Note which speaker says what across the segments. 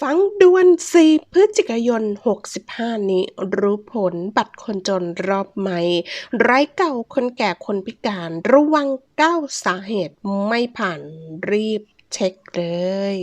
Speaker 1: ฟังด่วน 4 พฤศจิกายน 65 นี้ รู้ผลบัตรคนจนรอบใหม่ ไร้เก่าคนแก่คนพิการระวัง 9 สาเหตุไม่ผ่านรีบเช็คเลย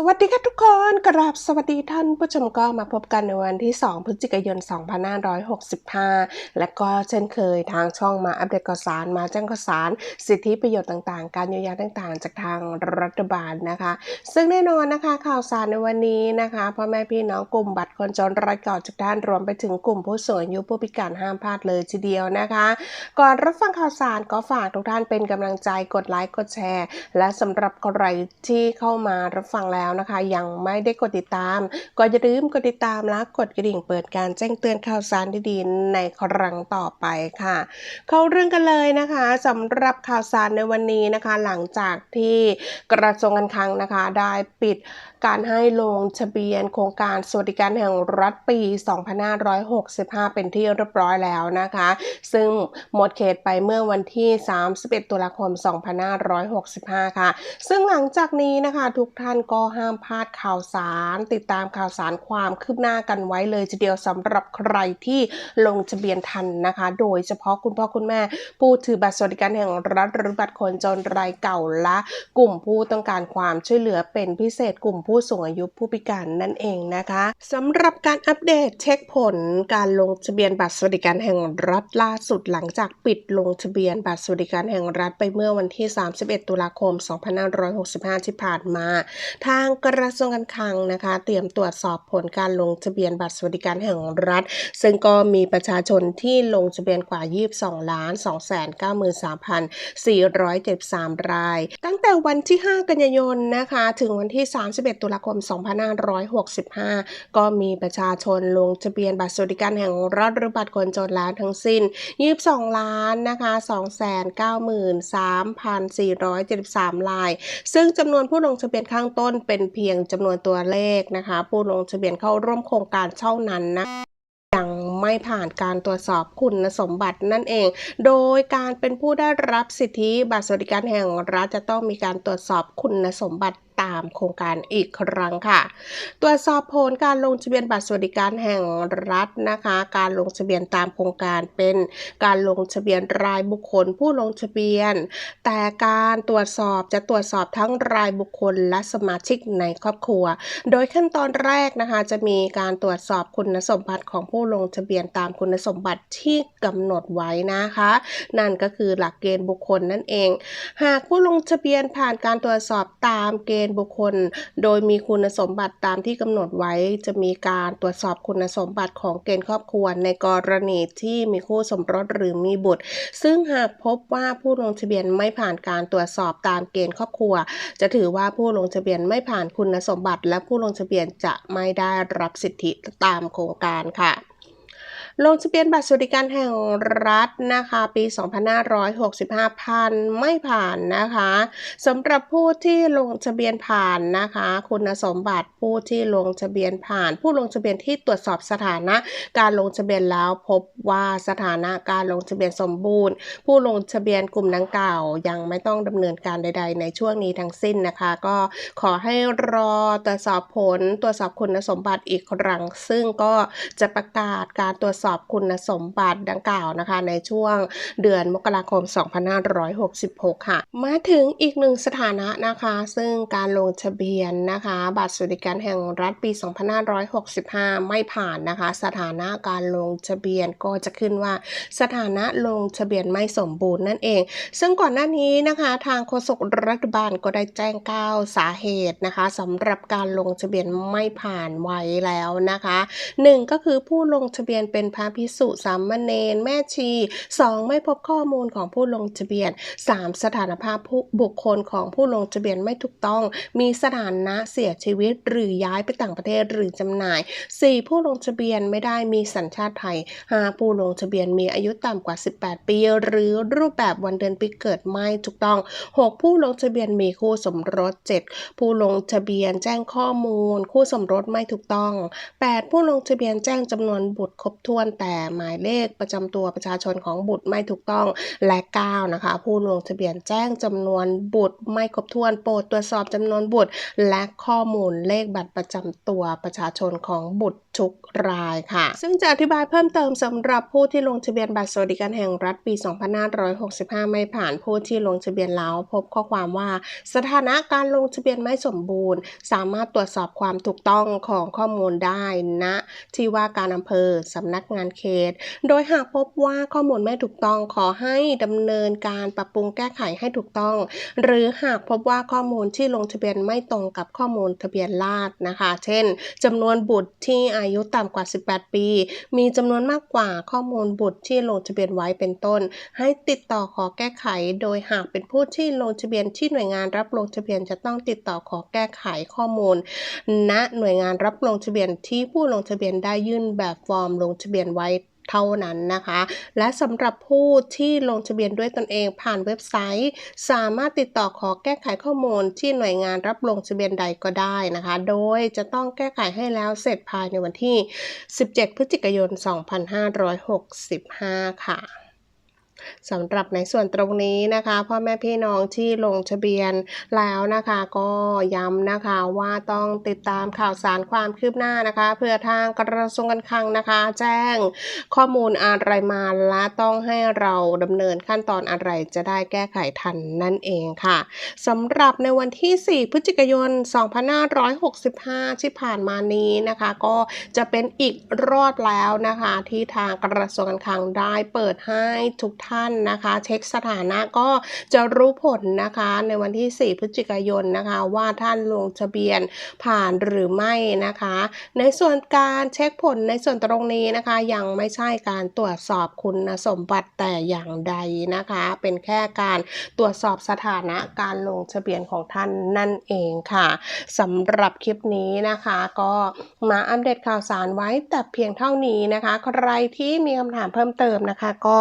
Speaker 1: สวัสดีค่ะทุกคนกราบสวัสดีท่านผู้ชมก็มาพบกันในวันที่ 2 พฤศจิกายน 2565 และก็เช่นเคยทางช่องมาอัปเดตข่าวสารมาแจ้งข่าวสาร สิทธิประโยชน์ต่างๆ การเยียวยาต่างๆ จากทางรัฐบาลนะคะ ซึ่งแน่นอนนะคะข่าวสารในวันนี้นะคะพ่อแม่พี่น้องกลุ่มบัตรคนจนรายเก่าจากด้านรวมไปถึงกลุ่มผู้สูงอายุผู้พิการห้ามพลาดเลยทีเดียวนะคะ ก่อนรับฟังข่าวสารก็ฝากทุกท่านเป็นกำลังใจกดไลค์กดแชร์ และสำหรับใครที่เข้ามารับฟังแล้วนะคะ ยังไม่ได้กดติดตาม ก็อย่าลืมกดติดตามและกดกระดิ่งเปิดการแจ้งเตือนข่าวสารดีๆ ในครั้งต่อไปค่ะ เข้าเรื่องกันเลยนะคะสำหรับข่าวสารในวันนี้นะคะ หลังจากที่กระทรวงการคลังนะคะ ได้ปิดการให้ลงทะเบียนโครงการสวัสดิการแห่งรัฐปี 2565 เป็นที่เรียบร้อยแล้วนะคะ ซึ่งหมดเขตไปเมื่อวันที่ 31 ตุลาคม 2565 ค่ะ ซึ่งหลังจากนี้นะคะ ทุกท่านก็ห้ามพลาดข่าวสาร ติดตามข่าวสารความคืบหน้ากันไว้เลยทีเดียวสำหรับใครที่ลงทะเบียนทันนะคะ โดยเฉพาะคุณพ่อคุณแม่ ผู้ถือบัตรสวัสดิการแห่งรัฐหรือบัตรคนจนรายเก่าและ กลุ่มผู้ต้องการความช่วยเหลือเป็นพิเศษกลุ่มผู้สูงอายุผู้พิการนั่นเองนะคะสำหรับการอัปเดตเช็คผลการลงทะเบียนบัตรสวัสดิการแห่งรัฐล่าสุดหลังจากปิดลงทะเบียนบัตรสวัสดิการแห่งรัฐไปเมื่อวันที่ 31 ตุลาคม 2565 ที่ผ่านมา ทางกระทรวงการคลังนะคะ เตรียมตรวจสอบผลการลงทะเบียนบัตรสวัสดิการแห่งรัฐ ซึ่งก็มีประชาชนที่ลงทะเบียนกว่า 22 ล้าน 2 93 473 ราย ตั้งแต่วันที่ 5 กันยายนนะคะ ถึงวันที่ 31 ตุลาคม 2565 ก็มีประชาชนลงทะเบียนบัตรสวัสดิการแห่งรัฐหรือบัตรคนจนแล้วทั้งสิ้น 22 ล้านนะคะ293,473 ราย ซึ่งจำนวนผู้ลงทะเบียนข้างต้นเป็นเพียงจำนวนตัวเลขนะคะ ผู้ลงทะเบียนเข้าร่วมโครงการเท่านั้นนะยังไม่ผ่านการตรวจสอบคุณสมบัตินั่นเอง โดยการเป็นผู้ได้รับสิทธิบัตรสวัสดิการแห่งรัฐจะต้องมีการตรวจสอบคุณสมบัติ ตามโครงการอีกครั้งค่ะ ตรวจสอบผลการลงทะเบียนบัตรสวัสดิการแห่งรัฐนะคะ การลงทะเบียนตามโครงการเป็นการลงทะเบียนรายบุคคลผู้ลงทะเบียน แต่การตรวจสอบจะตรวจสอบทั้งรายบุคคลและสมาชิกในครอบครัว โดยขั้นตอนแรกนะคะจะมีการตรวจสอบคุณสมบัติของผู้ลงทะเบียนตามคุณสมบัติที่กำหนดไว้นะคะ นั่นก็คือหลักเกณฑ์บุคคลนั่นเอง หากผู้ลงทะเบียนผ่านการตรวจสอบตามเกณฑ์บุคคล โดยมีคุณสมบัติตามที่กำหนดไว้ จะมีการตรวจสอบคุณสมบัติของเกณฑ์ครอบครัว ในกรณีที่มีคู่สมรสหรือมีบุตร ซึ่งหากพบว่าผู้ลงทะเบียนไม่ผ่านการตรวจสอบตามเกณฑ์ครอบครัว จะถือว่าผู้ลงทะเบียนไม่ผ่านคุณสมบัติ และผู้ลงทะเบียนจะไม่ได้รับสิทธิตามโครงการค่ะ ลงทะเบียนบัตรสวัสดิการแห่งรัฐนะคะ ปี 2565พันไม่ผ่านนะคะสำหรับผู้ที่ลงทะเบียนผ่านนะคะ คุณสมบัติผู้ที่ลงทะเบียนผ่าน ผู้ลงทะเบียนที่ตรวจสอบสถานะ การลงทะเบียนแล้วพบว่าสถานะการลงทะเบียนสมบูรณ์ ผู้ลงทะเบียนกลุ่มดังกล่าวยังไม่ต้องดำเนินการใด ๆ ในช่วงนี้ทั้งสิ้นนะคะ ก็ขอให้รอตรวจสอบผลตรวจสอบคุณสมบัติอีกครั้ง ซึ่งก็จะประกาศการตรวจสอบอบคุณสมบัติดังกล่าวนะคะ ในช่วงเดือนมกราคม 2566 ค่ะ มาถึงอีกหนึ่งสถานะนะคะ ซึ่งการลงทะเบียนนะคะ บัตรสวัสดิการแห่งรัฐปี 2565 ไม่ผ่านนะคะ สถานะการลงทะเบียนก็จะขึ้นว่าสถานะลงทะเบียนไม่สมบูรณ์นั่นเอง ซึ่งก่อนหน้านี้นะคะทางโฆษกรัฐบาลก็ได้แจ้ง9สาเหตุนะคะสำหรับการลงทะเบียนไม่ผ่านไว้แล้วนะคะ 1 ก็คือผู้ลงทะเบียนเป็นระพิสุสามเณรแม่ชี 2. ไม่พบข้อมูลของผู้ลงทะเบียน 3. สถานภาพผู้บุคคลของผู้ลงทะเบียนไม่ถูกต้อง มีสถานะเสียชีวิตหรือย้ายไปต่างประเทศหรือจำหน่าย 4. ผู้ลงทะเบียนไม่ได้มีสัญชาติไทย 5. ผู้ลงทะเบียนมีอายุต่ำกว่า 18 ปี หรือรูปแบบวันเดือนปีเกิดไม่ถูกต้อง 6. ผู้ลงทะเบียนมีคู่สมรส 7. ผู้ลงทะเบียนแจ้งข้อมูล คู่สมรสไม่ถูกต้อง 8. ผู้ลงทะเบียนแจ้งจำนวนบุตรครบถ้วนแต่หมายเลขประจำตัวประชาชนของบุตรไม่ถูกต้องและ 9 นะคะ ผู้ลงทะเบียนแจ้งจำนวนบุตรไม่ครบถ้วนโปรดตรวจสอบจำนวนบุตร และข้อมูลเลขบัตรประจำตัวประชาชนของบุตรทุกรายค่ะ ซึ่งจะอธิบายเพิ่มเติมสำหรับผู้ที่ลงทะเบียนบัตรสวัสดิการแห่งรัฐปี 2565 ไม่ผ่านผู้ที่ลงทะเบียนแล้วพบข้อความว่า สถานะการลงทะเบียนไม่สมบูรณ์ สามารถตรวจสอบความถูกต้องของข้อมูลได้ณที่ว่าการอำเภอสำนักงานเขต โดยหากพบว่าข้อมูลไม่ถูกต้องขอให้ดำเนินการปรับปรุงแก้ไขให้ถูกต้อง หรือหากพบว่าข้อมูลที่ลงทะเบียนไม่ตรงกับข้อมูลทะเบียนราษนะคะ เช่นจำนวนบุตรที่อายุต่ำกว่า 18 ปี มีจำนวนมากกว่าข้อมูลบุตรที่ลงทะเบียนไว้เป็นต้น ให้ติดต่อขอแก้ไข โดยหากเป็นผู้ที่ลงทะเบียนที่หน่วยงานรับลงทะเบียนจะต้องติดต่อขอแก้ไขข้อมูล ณ หน่วยงานรับลงทะเบียนที่ผู้ลงทะเบียนได้ยื่นแบบฟอร์มลงทะเบียนไว้เท่านั้นนะคะ และสำหรับผู้ที่ลงทะเบียนด้วยตนเองผ่านเว็บไซต์ สามารถติดต่อขอแก้ไขข้อมูลที่หน่วยงานรับลงทะเบียนใดก็ได้นะคะ โดยจะต้องแก้ไขให้แล้วเสร็จภายในวันที่ 17 พฤศจิกายน 2565 ค่ะ สำหรับในส่วนตรงนี้นะคะ พ่อแม่พี่น้องที่ลงทะเบียนแล้วนะคะก็ย้ำนะคะว่าต้องติดตามข่าวสารความคืบหน้านะคะ เพื่อทางกระทรวงการคลังนะคะ แจ้งข้อมูลอะไรมาและต้องให้เราดำเนินขั้นตอนอะไรจะได้แก้ไขทันนั่นเองค่ะสำหรับในวันที่ 4 พฤศจิกายน 2565 ที่ผ่านมานี้นะคะ ก็จะเป็นอีกรอบแล้วนะคะ ที่ทางกระทรวงการคลังได้เปิดให้ทุกท่าน่านนะคะ เช็คสถานะก็จะรู้ผลนะคะ ในวันที่ 4 พฤศจิกายนนะคะ ว่าท่านลงทะเบียนผ่านหรือไม่นะคะ ในส่วนการเช็คผลในส่วนตรงนี้นะคะ ยังไม่ใช่การตรวจสอบคุณสมบัติแต่อย่างใดนะคะ เป็นแค่การตรวจสอบสถานะการลงทะเบียนของท่านนั่นเองค่ะสำหรับคลิปนี้นะคะ ก็มาอัปเดตข่าวสารไว้แต่เพียงเท่านี้นะคะ ใครที่มีคำถามเพิ่มเติมนะคะ ก็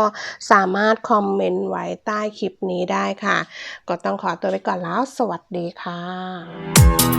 Speaker 1: สามารถามารถคอมเมนต์ไว้ใต้คลิปนี้ได้ค่ะ ก็ต้องขอตัวไปก่อนแล้ว สวัสดีค่ะ